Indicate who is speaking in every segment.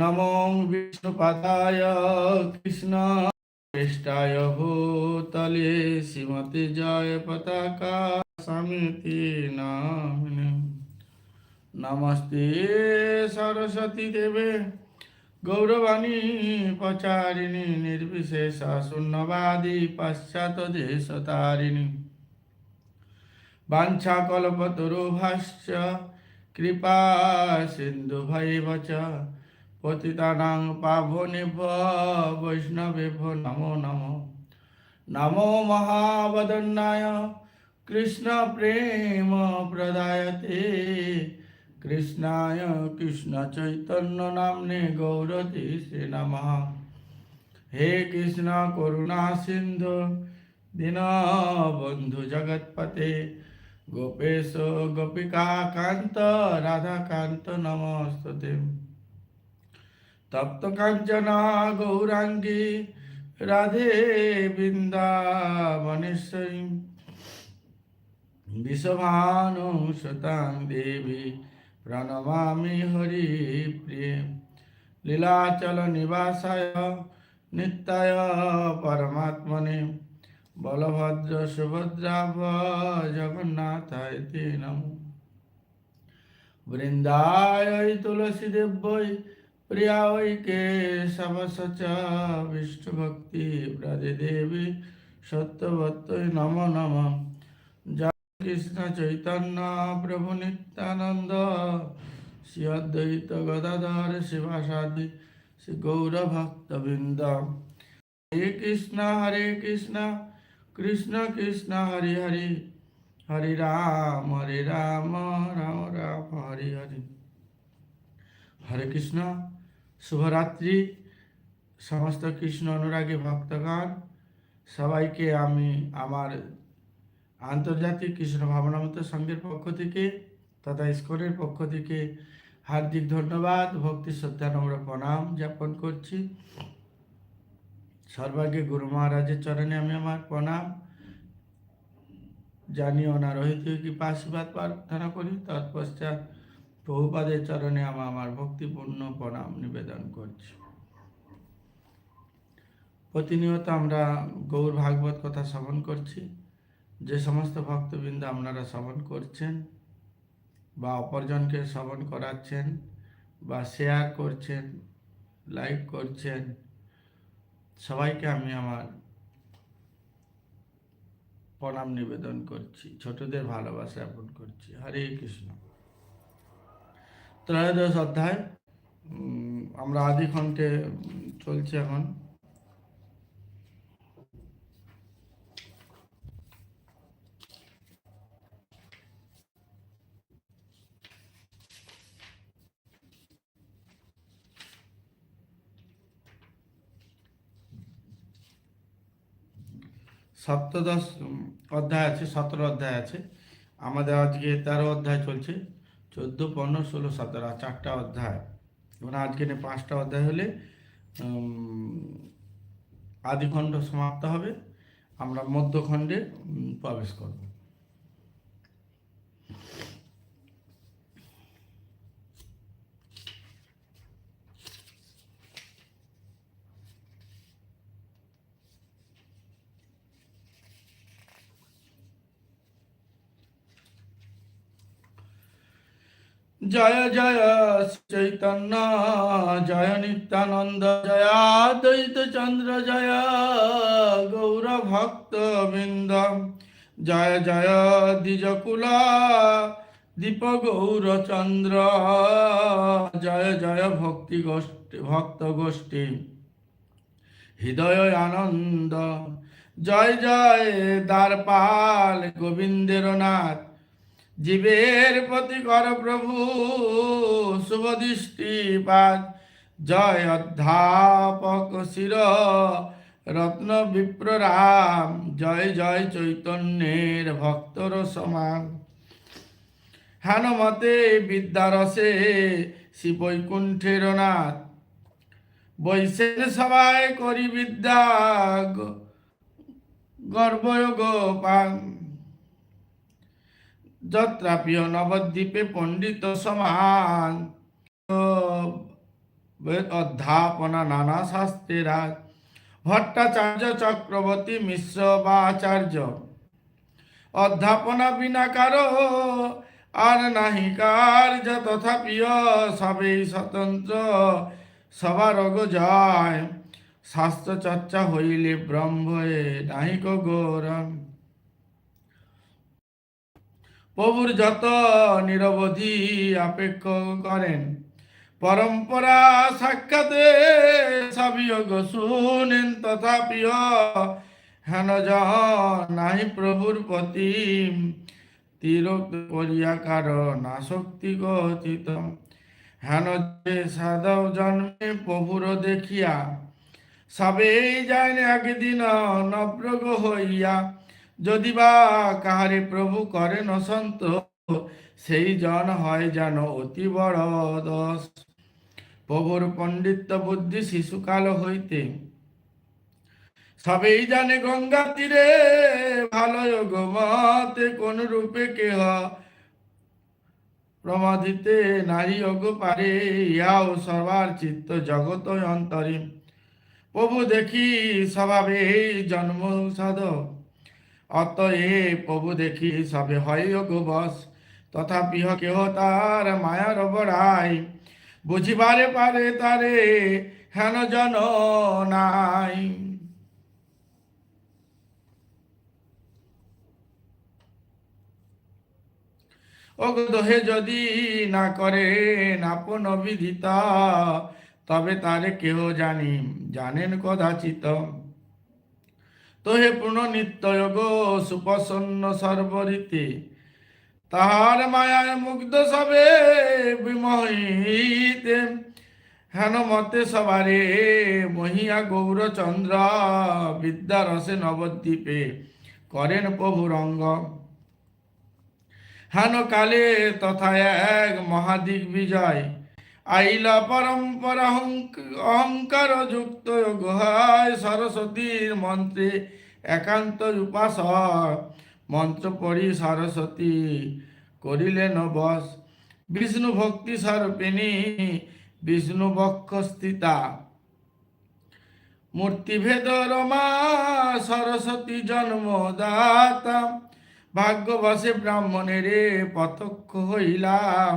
Speaker 1: নমং বিষ্ণুপাদায় কৃষ্ণ পৃষ্ঠায় ভূতলে শ্রীমতি জয় পতাকা সমিতি নামিনে নমস্তে সরস্বতী দেবে গৌরবাণী প্রচারিণী নির্বিশেষ শূন্যবাদী পাশ্চাত্য দেশ তারিণী বাঞ্ছা কল্পতরু ভাষ্য কৃপা সিন্ধু ভৈব চ পতিতানাং পাবনিভ বৈষ্ণবেভ নমো নমো নমো মহাবদন্নায় কৃষ্ণ প্রেম প্রদায়তে কৃষ্ণায় কৃষ্ণ চৈতন্য নামনে গৌরতি শ্রী নম হে কৃষ্ণ করুণা সিন্ধু দীনবন্ধু জগৎপতে গোপেশ গোপিকা কান্ত রাধাকান্ত নমস্তে তপ্ত কাঞ্চনা গৌরাঙ্গী রাধে বৃন্দাবনেশ্বরী বিষমান সুতাং দেবী প্রণমামি হরি প্রিয়ে লীলাচল নিবাসায় নিত্যায় পরমাত্মনে বলভদ্র সুভদ্রা জগন্নাথায় নম বৃন্দায় তুলসী দেব্যই प्रियावैके समसचा विष्णुभक्ति ब्रजदेवी सत्यवत्तै नमो नमः কৃষ্ণ চৈতন্য প্রভু নিত্যানন্দ শ্রী অদ্বৈত গদাধর শিবাসাদি শ্রী গৌরভক্তবৃন্দ হরে কৃষ্ণ হরে কৃষ্ণ কৃষ্ণ কৃষ্ণ হরি হরি হরি রাম হরে রাম রাম রাম হরি হরি হরে কৃষ্ণ শুভরাত্রি সমস্ত কৃষ্ণ অনুরাগী ভক্তগণ সবাইকে আমি আমার আন্তর্জাতিক কৃষ্ণ ভাবনামত সঙ্গের পক্ষ থেকে তথা ইস্কনের পক্ষ থেকে হার্দিক ধন্যবাদ ভক্তি শ্রদ্ধা নম্র প্রণাম যাপন করছি সর্বাগে গুরু মহারাজের চরণে আমি আমার প্রণাম জানি ওনার রহিত কৃপা আশীর্বাদ প্রার্থনা করি তৎপশ্চাৎ প্রভুপাদের চরণে আমার ভক্তিপূর্ণ প্রণাম নিবেদন করছি প্রতিনিয়ত আমরা গৌর ভাগবত কথা শ্রবণ করছি যে সমস্ত ভক্তবৃন্দ আপনারা শ্রবণ করছেন বা অপরজনকে শ্রবণ করাচ্ছেন বা শেয়ার করছেন লাইক করছেন সবাইকে আমি আমার প্রণাম নিবেদন করছি ছোটদের ভালোবাসা অর্পণ করছি হরে কৃষ্ণ ত্রয়োদশ অধ্যায় আমরা আদিখণ্ডে চলছি এখন সপ্তদশ অধ্যায় আছে সতেরো অধ্যায় আছে আমাদের আজকে তেরো অধ্যায় চলছে চোদ্দো পনেরো ষোলো সতেরো চারটা অধ্যায় এবং আজকে পাঁচটা অধ্যায় হলে আদিখণ্ড সমাপ্ত হবে আমরা মধ্যখণ্ডে প্রবেশ করবো জয় জয় চৈতন্য জয় নিত্যানন্দ জয়া দৈত চন্দ্র জয় গৌর ভক্ত বৃন্দ জয় জয় দ্বিজকুলা দীপ গৌর চন্দ্র জয় জয় ভক্তি গোষ্ঠী ভক্ত গোষ্ঠী হৃদয় আনন্দ জয় জয় দ্বারপাল গোবিন্দের নাথ জীবের প্রতি কর প্রভু শুভ শুভদৃষ্টিপাত জয় অধ্যাপক শির রত্ন বিপ্র রাম জয় জয় চৈতন্যের ভক্তর সমাগ হানমতে বিদ্যারসে শিবৈকুণ্ঠের নাথ বৈশেন সবাই করি বিদ্যা গর্ব পান যত্রাপিয় নবদ্বীপে পণ্ডিত সমান অধ্যাপনা নানা শাস্ত্রেরা ভট্টাচার্য চক্রবর্তী মিশ্র বা আচার্য অধ্যাপনা বিনা কারো আর নাহি কার্য তথাপিও সবেই স্বতন্ত্র সবার যায় স্বাস্থ্য চর্চা হইলে ব্রহ্মে নাহিক গৌরম প্রভুর যত নিরবধি আপেক্ষ করেন পরম্পরা সাক্ষাতে সাবিয়োগ শুনেন তথাপিও হেন নাহি প্রভুর প্রতি তিরক্ত করিয়া কারণ আসক্তি গঠিত হেন যে সাধব জন্মে প্রভুর দেখিয়া সবেই যায় একদিন নব্রগ হইয়া যদি বা কাহারি প্রভু করে নসন্ত সেই জন হয় যেন অতি বড় দশ প্রভুর পণ্ডিত্য বুদ্ধি শিশুকাল হইতে সবেই জানে গঙ্গা তীরে ভালো গোমাতে কোন রূপে কেহ প্রমাদিতে নারী অগ পারে ইয়াও সবার চিত্ত জগত অন্তরে প্রভু দেখি স্বভাবে জন্ম সাধক অতএ প্রভু দেখি সবে হয় গোবস তথাপি কেহ তার মায়ার বড়াই বুঝিবারে পারে তারে হেন জন নাই অগদহে যদি না করে আপন বিধিতা তবে তারে কেহ জানি জানেন কদাচিত তহে পুনঃনিত্যয়োগ সুপসন্ন সর্বরীতি তাহার মায়ার মুগ্ধ সবে বিমহিত হেন মতে সবারে মহিয়া গৌরচন্দ্র বিদ্যারসে নবদ্বীপে করেন প্রভুরঙ্গ হেন কালে তথা এক মহাদিক বিজয় আইলা পরম্পরা অহংকার যুক্ত গুহায় সরস্বতীর মন্ত্রে একান্ত উপাস মন্ত্র পড়ি সরস্বতী করিলেন বস বিষ্ণু ভক্তি স্বরূপিণী বিষ্ণু বক্ষস্থিতা মূর্তিভেদ রমা সরস্বতী জন্মদাতা ভাগ্যবশে ব্রাহ্মণেরে প্রত্যক্ষ হইলাম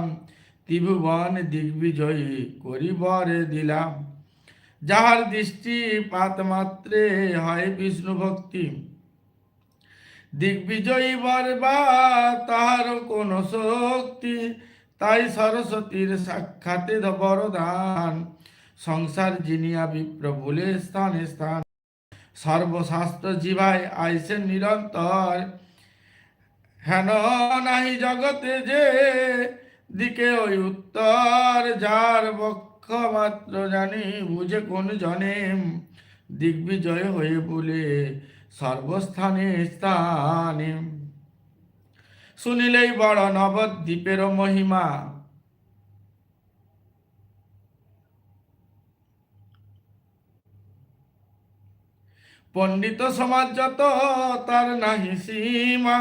Speaker 1: ত্রিভুবন দিগ্বিজয়ী করিবরে দিলাম যাহার দৃষ্টি মাত্রে হয় বিষ্ণু ভক্তি দিগ্বিজয়ী বরবা তাহার কোন শক্তি তাই সরস্বতীর সাক্ষাতে বরদান সংসার জিনিয়া বলে স্থানে স্থান সর্বশাস্ত্র জীবায় আইসে নিরন্তর হেন নাহি জগতে যে দিকে ওই উত্তর যার বক্ষ মাত্র জানি বুঝে কোন জনে দিগ্বিজয় হয়ে বলে সর্বস্থানে স্থানে শুনিলেই বড় নবদ্বীপের মহিমা পণ্ডিত সমাজ যত তার নাহি সীমা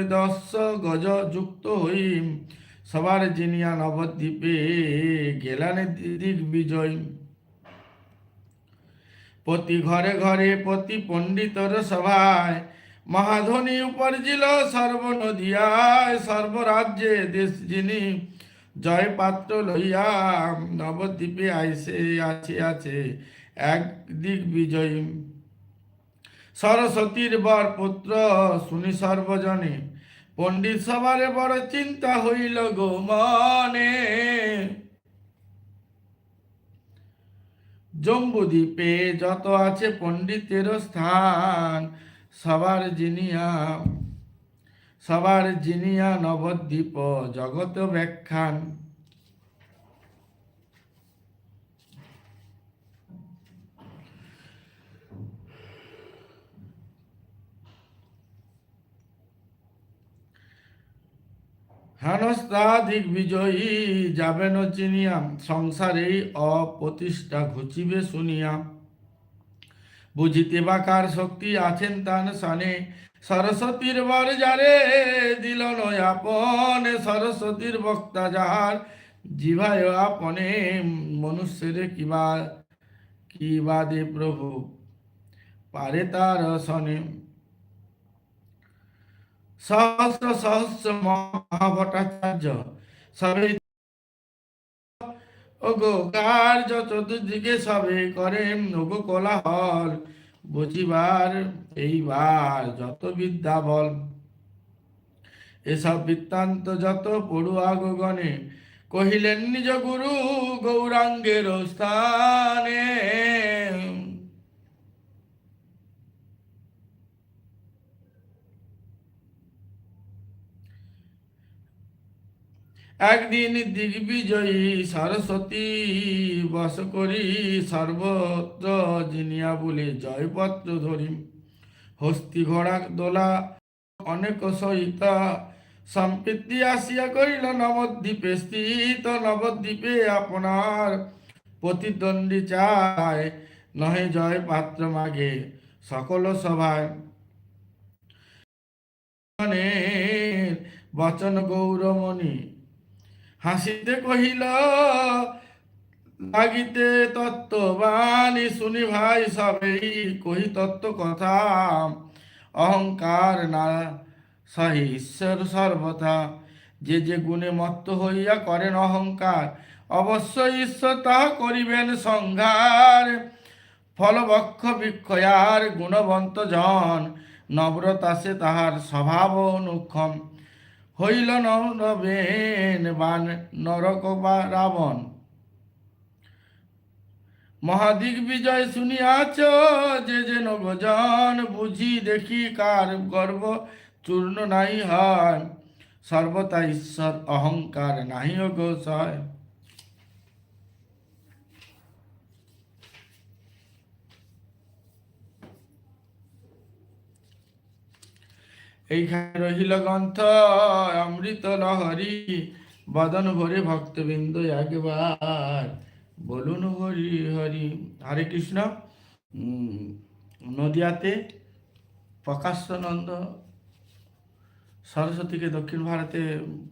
Speaker 1: মৃদস্য গজ যুক্ত হই সবার জিনিয়া নবদ্বীপে গেলানে দিগ্বিজয় প্রতি ঘরে ঘরে প্রতি পণ্ডিতর সভায় মহাধনী উপার্জিল সর্বনদিয়ায় সর্বরাজ্যে দেশ যিনি জয় পাত্র লইয়া নবদ্বীপে আইসে আছে আছে এক বিজয়ী সরস্বতীর বর পুত্র শুনি সর্বজনে পণ্ডিত সবারে বড় চিন্তা হইল গো মনে জম্বুদ্বীপে যত আছে পণ্ডিতের স্থান সবার জিনিয়া সবার জিনিয়া নবদ্বীপ জগত ব্যাখ্যান হেনস্তাধিক বিজয়ী যাবেন চিনিয়াম সংসারে অপ্রতিষ্ঠা ঘুচিবে শুনিয়াম বুঝিতে বা কার শক্তি আছেন তান সানে সরস্বতীর বর যারে দিল নয় আপনে সরস্বতীর বক্তা যাহার জিভায় আপনে মনুষ্যের কিবা কিবা দে প্রভু পারে তার সনে সহস্র সহস্র মহাভট্টাচার্য সবে ও গো কার্য চতুর্দিকে সবে করে ওগো কোলাহল বুঝিবার এইবার যত বিদ্যা বল এসব বৃত্তান্ত যত পড়ুয়া পড়ুয়াগণে কহিলেন নিজ গুরু গৌরাঙ্গের স্থানে একদিন দিগ্বিজয়ী সরস্বতী বাস করি সর্বত্র জিনিয়া বলে জয়পত্র ধরি হস্তি ঘোড়া দোলা অনেক সহিতা সম্পৃতি আসিয়া করিল নবদ্বীপে স্থিত নবদ্বীপে আপনার প্রতিদ্বন্দ্বী চায় নহে জয় পাত্র মাগে সকল সভায় বচন গৌরমণি হাসিতে কহিল লাগিতে তত্ত্ববাণী শুনি ভাই সবেই কহি তত্ত্ব কথা অহংকার না সহি ঈশ্বর সর্বথা যে যে গুণে মত্ত হইয়া করেন অহংকার অবশ্য ঈশ্বর তাহা করিবেন সংঘার ফলবক্ষ বিক্ষয়ার গুণবন্ত জন নব্রতাসে তাহার স্বভাব অনুক্ষম হইল নবেন বান নরক বা রাবণ মহাদিক বিজয় শুনিয়াছ যে যেন গজন বুঝি দেখি কার গর্ব চূর্ণ নাই হয় সর্বতা ঈশ্বর অহংকার নাহি গো এইখানে রহিল গ্রন্থ অমৃত লহরি বদন ভরে ভক্তবৃন্দ একবার বলুন হরি হরি হরে কৃষ্ণ নদিয়াতে প্রকাশ্যানন্দ সরস্বতীকে দক্ষিণ ভারতে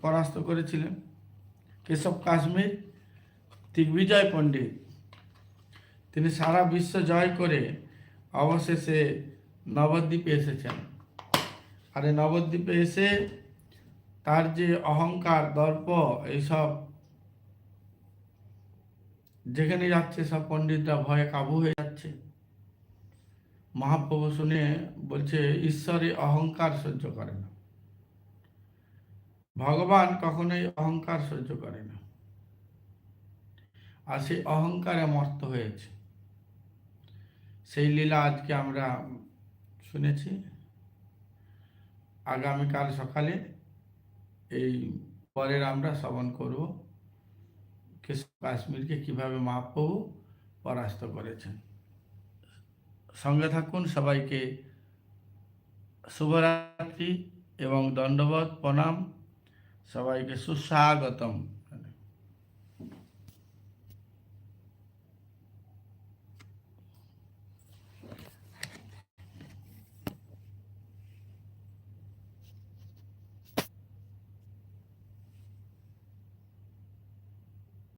Speaker 1: পরাস্ত করেছিলেন কেশব কাশ্মীর দিগ্বিজয় পণ্ডিত তিনি সারা বিশ্ব জয় করে অবশেষে নবদ্বীপে এসেছেন আর এই নবদ্বীপে এসে তার যে অহংকার দর্প এইসব যেখানে যাচ্ছে সব পণ্ডিতরা ভয়ে কাবু হয়ে যাচ্ছে মহাপ্রভু শুনে বলছে ঈশ্বরে অহংকার সহ্য করে না ভগবান কখনোই অহংকার সহ্য করে না আর সেই অহংকারে মর্ত হয়েছে সেই লীলা আজকে আমরা শুনেছি আগামীকাল সকালে এই পরের আমরা শ্রবণ করব কাশ্মীরকে কিভাবে মহাপ্রভু পরাস্ত করেছেন সঙ্গে থাকুন সবাইকে শুভরাত্রি এবং দণ্ডবোধ প্রণাম সবাইকে সুস্বাগতম